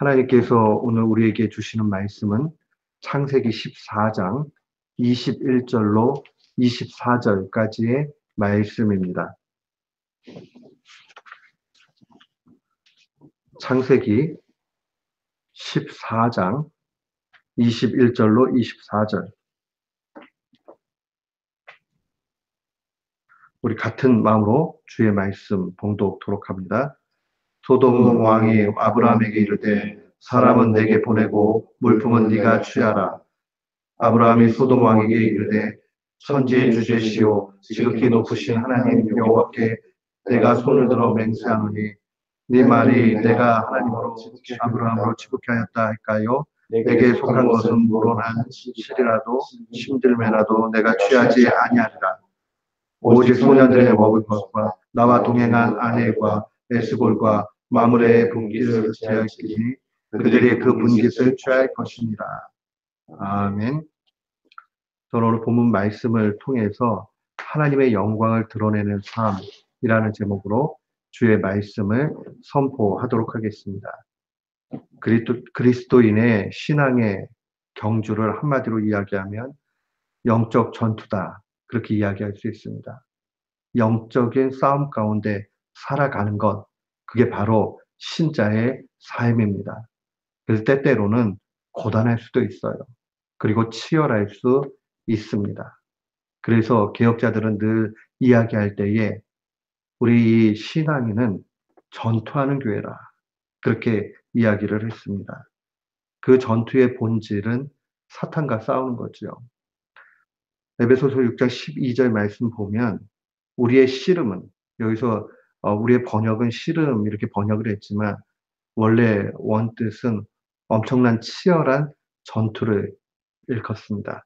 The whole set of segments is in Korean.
하나님께서 오늘 우리에게 주시는 말씀은 창세기 14장 21절로 24절까지의 말씀입니다. 창세기 14장 21절로 24절. 우리 같은 마음으로 주의 말씀 봉독토록 합니다. 소돔 왕이 아브라함에게 이르되 사람은 내게 보내고 물품은 네가 취하라. 아브라함이 소돔 왕에게 이르되 천지의 주제시오 지극히 높으신 하나님 여호와께 내가 손을 들어 맹세하노니 네 말이 내가 하나님으로 아브라함으로 지극하였다 할까요? 내게 속한 것은 물론한 실이라도 힘들매라도 내가 취하지 아니하리라. 오직 소년들의 먹을 것과 나와 동행한 아내과 에스골과 마물의 분깃을 제하시니 그들이 그 분깃을 취할 것이니라. 아멘. 저는 오늘 본문 말씀을 통해서 하나님의 영광을 드러내는 삶이라는 제목으로 주의 말씀을 선포하도록 하겠습니다. 그리스도, 그리스도인의 신앙의 경주를 한마디로 이야기하면 영적 전투다. 그렇게 이야기할 수 있습니다. 영적인 싸움 가운데 살아가는 것, 그게 바로 신자의 삶입니다. 그래서 때때로는 고단할 수도 있어요. 그리고 치열할 수 있습니다. 그래서 개혁자들은 늘 이야기할 때에 우리 신앙인은 전투하는 교회라. 그렇게 이야기를 했습니다. 그 전투의 본질은 사탄과 싸우는 거죠. 에베소서 6장 12절 말씀 보면 우리의 씨름은 여기서 어, 우리의 번역은 씨름 이렇게 번역을 했지만 원래 원뜻은 엄청난 치열한 전투를 일컫습니다.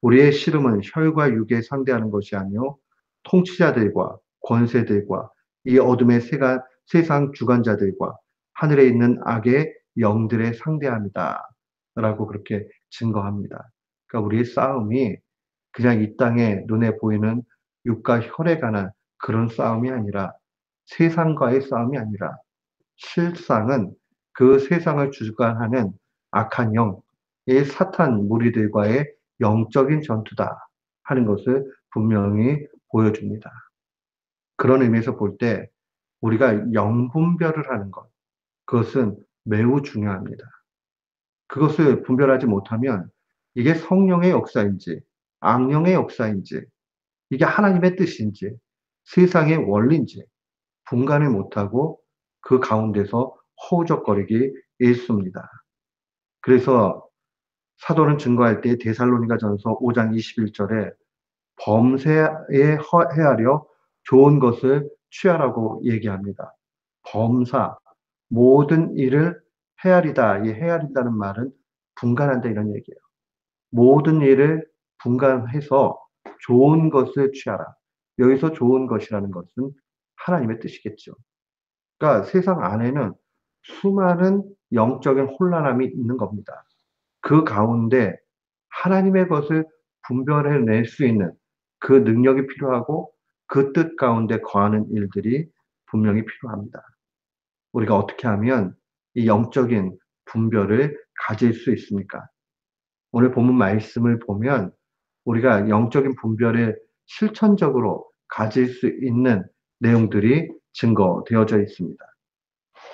우리의 씨름은 혈과 육에 상대하는 것이 아니요 통치자들과 권세들과 이 어둠의 세가, 세상 주관자들과 하늘에 있는 악의 영들의 상대합니다. 라고 그렇게 증거합니다. 그러니까 우리의 싸움이 그냥 이 땅에 눈에 보이는 육과 혈에 관한 그런 싸움이 아니라 세상과의 싸움이 아니라 실상은 그 세상을 주관하는 악한 영, 의 사탄 무리들과의 영적인 전투다 하는 것을 분명히 보여줍니다. 그런 의미에서 볼 때 우리가 영분별을 하는 것, 그것은 매우 중요합니다. 그것을 분별하지 못하면 이게 성령의 역사인지 악령의 역사인지 이게 하나님의 뜻인지 세상의 원리인지 분간을 못하고 그 가운데서 허우적거리기 일쑤입니다. 그래서 사도는 증거할 때 데살로니가 전서 5장 21절에 범죄에 헤아려 좋은 것을 취하라고 얘기합니다. 범사, 모든 일을 헤아리다. 이 헤아린다는 말은 분간한다 이런 얘기예요. 모든 일을 분간해서 좋은 것을 취하라. 여기서 좋은 것이라는 것은 하나님의 뜻이겠죠. 그러니까 세상 안에는 수많은 영적인 혼란함이 있는 겁니다. 그 가운데 하나님의 것을 분별해낼 수 있는 그 능력이 필요하고 그 뜻 가운데 거하는 일들이 분명히 필요합니다. 우리가 어떻게 하면 이 영적인 분별을 가질 수 있습니까? 오늘 본문 말씀을 보면 우리가 영적인 분별을 실천적으로 가질 수 있는 내용들이 증거되어져 있습니다.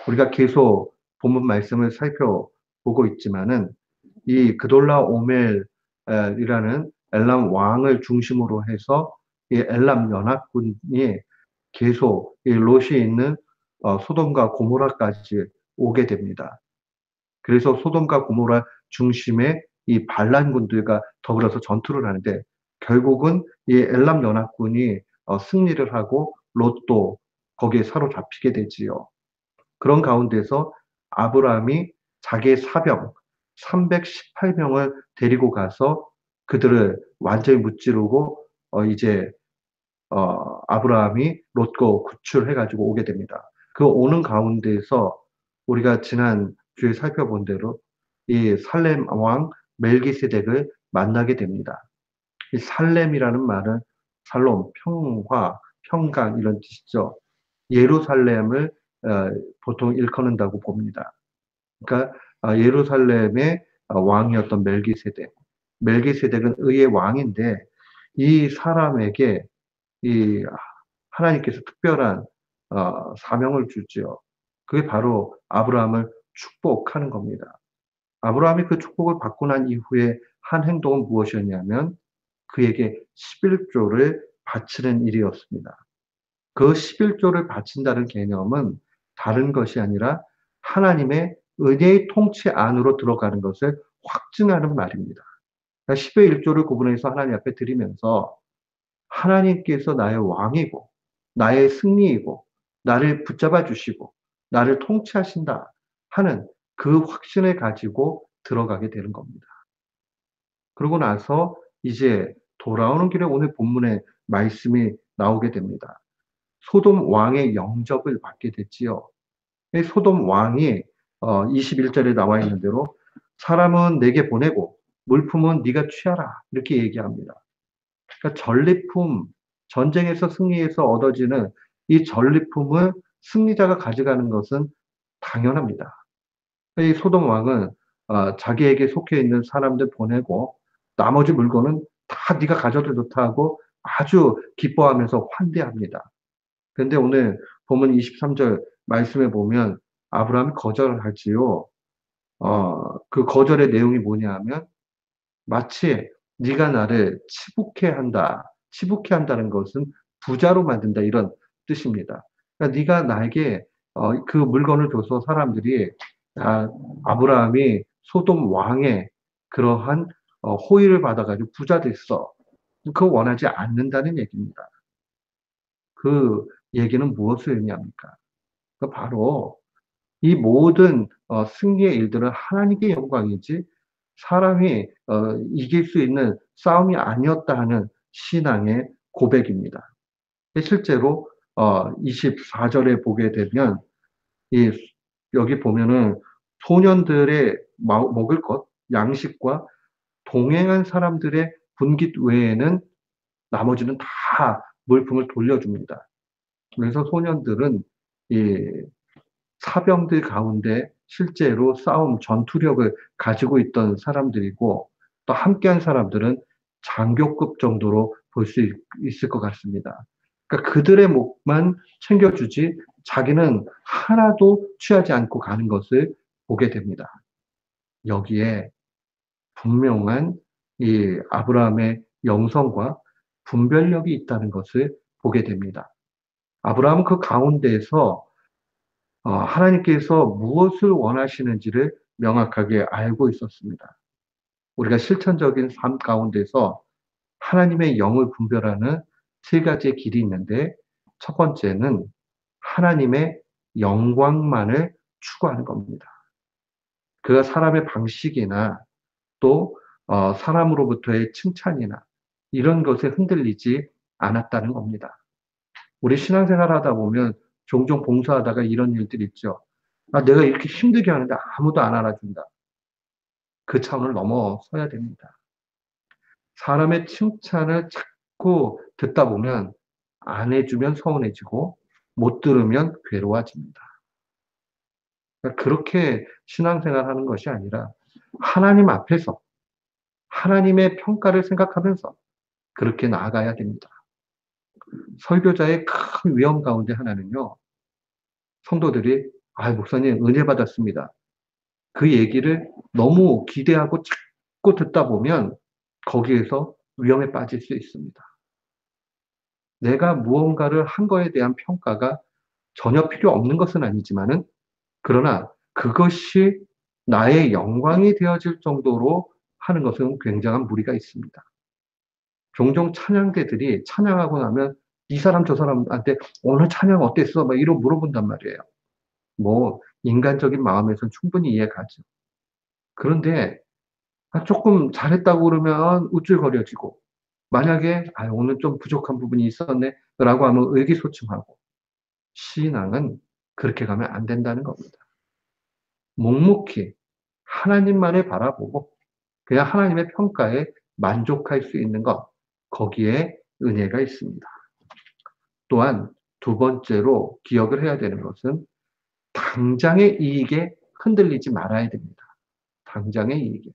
우리가 계속 본문 말씀을 살펴보고 있지만은 이 그돌라 오멜이라는 엘람 왕을 중심으로 해서 이 엘람 연합군이 계속 이 롯이 있는 어, 소돔과 고모라까지 오게 됩니다. 그래서 소돔과 고모라 중심에 이 반란군들과 더불어서 전투를 하는데 결국은 이 엘람 연합군이 어, 승리를 하고 롯도 거기에 사로잡히게 되지요. 그런 가운데서 아브라함이 자기의 사병 318명을 데리고 가서 그들을 완전히 무찌르고 어 이제 어 아브라함이 롯고 구출해 가지고 오게 됩니다. 그 오는 가운데에서 우리가 지난 주에 살펴본 대로 이 살렘 왕 멜기세덱을 만나게 됩니다. 이 살렘이라는 말은 살롬, 평화, 평강 이런 뜻이죠. 예루살렘을 어, 보통 일컫는다고 봅니다. 그러니까 아, 예루살렘의 아, 왕이었던 멜기세덱. 멜기세덱은 의의 왕인데 이 사람에게 이 하나님께서 특별한 어, 사명을 주지요. 그게 바로 아브라함을 축복하는 겁니다. 아브라함이 그 축복을 받고 난 이후에 한 행동은 무엇이었냐면 그에게 11조를 바치는 일이었습니다. 그 11조를 바친다는 개념은 다른 것이 아니라 하나님의 은혜의 통치 안으로 들어가는 것을 확증하는 말입니다. 그러니까 10의 1조를 구분해서 하나님 앞에 드리면서 하나님께서 나의 왕이고 나의 승리이고 나를 붙잡아 주시고 나를 통치하신다 하는 그 확신을 가지고 들어가게 되는 겁니다. 그러고 나서 이제 돌아오는 길에 오늘 본문의 말씀이 나오게 됩니다. 소돔 왕의 영접을 받게 됐지요. 소돔 왕이 21절에 어, 나와 있는 대로 사람은 내게 보내고 물품은 네가 취하라 이렇게 얘기합니다. 그러니까 전리품 전쟁에서 승리해서 얻어지는 이 전리품을 승리자가 가져가는 것은 당연합니다. 이 소돔 왕은 어, 자기에게 속해 있는 사람들 보내고 나머지 물건은 다 네가 가져도 좋다고 아주 기뻐하면서 환대합니다. 그런데 오늘 보면 23절 말씀에 보면 아브라함이 거절을 하지요. 어, 그 거절의 내용이 뭐냐 하면 마치 네가 나를 치북해 한다. 치북해 한다는 것은 부자로 만든다 이런 뜻입니다. 그러니까 네가 나에게 어, 그 물건을 줘서 사람들이 아, 아브라함이 소돔 왕의 그러한 어, 호의를 받아가지고 부자 됐어. 그거 원하지 않는다는 얘기입니다. 그 얘기는 무엇을 의미합니까? 그 바로 이 모든 어, 승리의 일들은 하나님께 영광이지 사람이 어, 이길 수 있는 싸움이 아니었다 하는 신앙의 고백입니다. 실제로 어, 24절에 보게 되면 이 여기 보면은 소년들의 먹을 것, 양식과 동행한 사람들의 분깃 외에는 나머지는 다 물품을 돌려줍니다. 그래서 소년들은 이 사병들 가운데 실제로 싸움 전투력을 가지고 있던 사람들이고 또 함께한 사람들은 장교급 정도로 볼 수 있을 것 같습니다. 그러니까 그들의 목만 챙겨주지 자기는 하나도 취하지 않고 가는 것을 보게 됩니다. 여기에 분명한 이 아브라함의 영성과 분별력이 있다는 것을 보게 됩니다. 아브라함은 그 가운데에서 어, 하나님께서 무엇을 원하시는지를 명확하게 알고 있었습니다. 우리가 실천적인 삶 가운데서 하나님의 영을 분별하는 세 가지의 길이 있는데 첫 번째는 하나님의 영광만을 추구하는 겁니다. 그가 사람의 방식이나 또 어, 사람으로부터의 칭찬이나 이런 것에 흔들리지 않았다는 겁니다. 우리 신앙생활 하다 보면 종종 봉사하다가 이런 일들이 있죠. 아, 내가 이렇게 힘들게 하는데 아무도 안 알아준다. 그 차원을 넘어서야 됩니다. 사람의 칭찬을 자꾸 듣다 보면 안 해주면 서운해지고 못 들으면 괴로워집니다. 그러니까 그렇게 신앙생활 하는 것이 아니라 하나님 앞에서 하나님의 평가를 생각하면서 그렇게 나아가야 됩니다. 설교자의 큰 위험 가운데 하나는요, 성도들이, 아, 목사님, 은혜 받았습니다. 그 얘기를 너무 기대하고 자꾸 듣다 보면 거기에서 위험에 빠질 수 있습니다. 내가 무언가를 한 거에 대한 평가가 전혀 필요 없는 것은 아니지만은, 그러나 그것이 나의 영광이 되어질 정도로 하는 것은 굉장한 무리가 있습니다. 종종 찬양대들이 찬양하고 나면 이 사람 저 사람한테 오늘 찬양 어땠어? 막 이러 물어본단 말이에요. 뭐 인간적인 마음에서 충분히 이해가죠. 그런데 아, 조금 잘했다고 그러면 우쭐거려지고 만약에 아, 오늘 좀 부족한 부분이 있었네 라고 하면 의기소침하고 신앙은 그렇게 가면 안 된다는 겁니다. 묵묵히 하나님만을 바라보고 그냥 하나님의 평가에 만족할 수 있는 것 거기에 은혜가 있습니다. 또한 두 번째로 기억을 해야 되는 것은 당장의 이익에 흔들리지 말아야 됩니다. 당장의 이익에.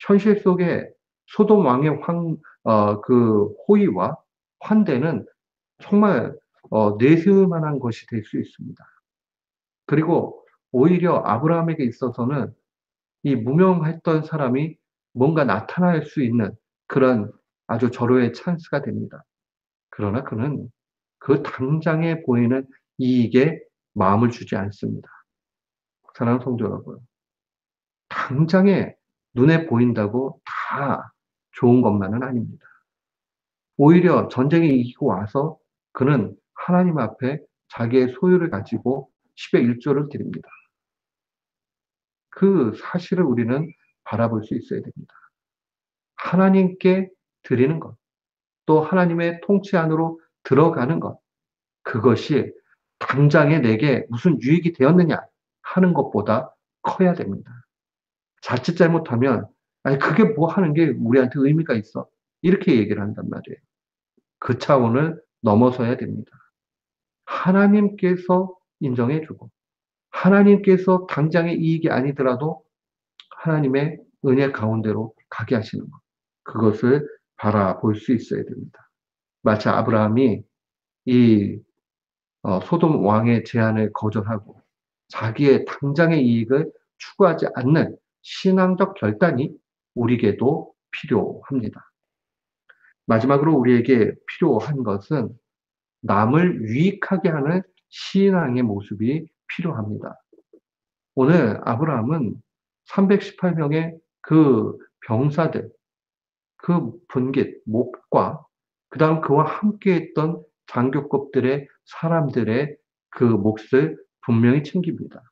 현실 속에 소돔 왕의 황, 어, 그 호의와 환대는 정말 어, 내세울 만한 것이 될 수 있습니다. 그리고 오히려 아브라함에게 있어서는 이 무명했던 사람이 뭔가 나타날 수 있는 그런 아주 절호의 찬스가 됩니다. 그러나 그는 그 당장에 보이는 이익에 마음을 주지 않습니다. 사랑하는 성도 여러분, 당장에 눈에 보인다고 다 좋은 것만은 아닙니다. 오히려 전쟁에 이기고 와서 그는 하나님 앞에 자기의 소유를 가지고 10의 1조를 드립니다. 그 사실을 우리는 바라볼 수 있어야 됩니다. 하나님께 드리는 것, 또 하나님의 통치 안으로 들어가는 것, 그것이 당장에 내게 무슨 유익이 되었느냐 하는 것보다 커야 됩니다. 자칫 잘못하면, 아니, 그게 뭐 하는 게 우리한테 의미가 있어. 이렇게 얘기를 한단 말이에요. 그 차원을 넘어서야 됩니다. 하나님께서 인정해주고, 하나님께서 당장의 이익이 아니더라도 하나님의 은혜 가운데로 가게 하시는 것. 그것을 바라볼 수 있어야 됩니다. 마치 아브라함이 이 어, 소돔 왕의 제안을 거절하고 자기의 당장의 이익을 추구하지 않는 신앙적 결단이 우리에게도 필요합니다. 마지막으로 우리에게 필요한 것은 남을 유익하게 하는 신앙의 모습이 필요합니다. 오늘 아브라함은 318명의 그 병사들, 그 분깃, 목과 그 다음 그와 함께 했던 장교급들의 사람들의 그 몫을 분명히 챙깁니다.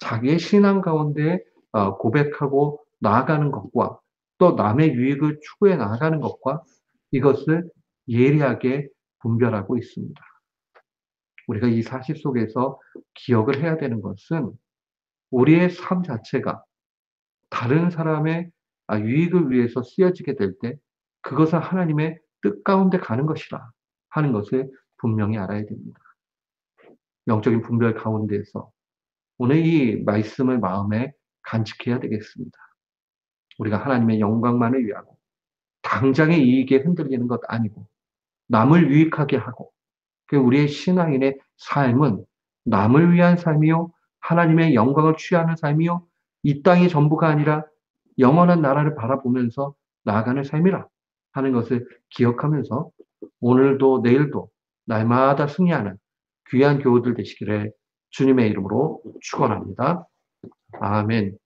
자기의 신앙 가운데 어, 고백하고 나아가는 것과 또 남의 유익을 추구해 나아가는 것과 이것을 예리하게 분별하고 있습니다. 우리가 이 사실 속에서 기억을 해야 되는 것은 우리의 삶 자체가 다른 사람의 아, 유익을 위해서 쓰여지게 될 때 그것은 하나님의 뜻 가운데 가는 것이라 하는 것을 분명히 알아야 됩니다. 영적인 분별 가운데에서 오늘 이 말씀을 마음에 간직해야 되겠습니다. 우리가 하나님의 영광만을 위하고 당장의 이익에 흔들리는 것 아니고 남을 유익하게 하고 그 우리의 신앙인의 삶은 남을 위한 삶이요 하나님의 영광을 취하는 삶이요 이 땅이 전부가 아니라 영원한 나라를 바라보면서 나아가는 삶이라 하는 것을 기억하면서 오늘도 내일도 날마다 승리하는 귀한 교우들 되시기를 주님의 이름으로 축원합니다. 아멘.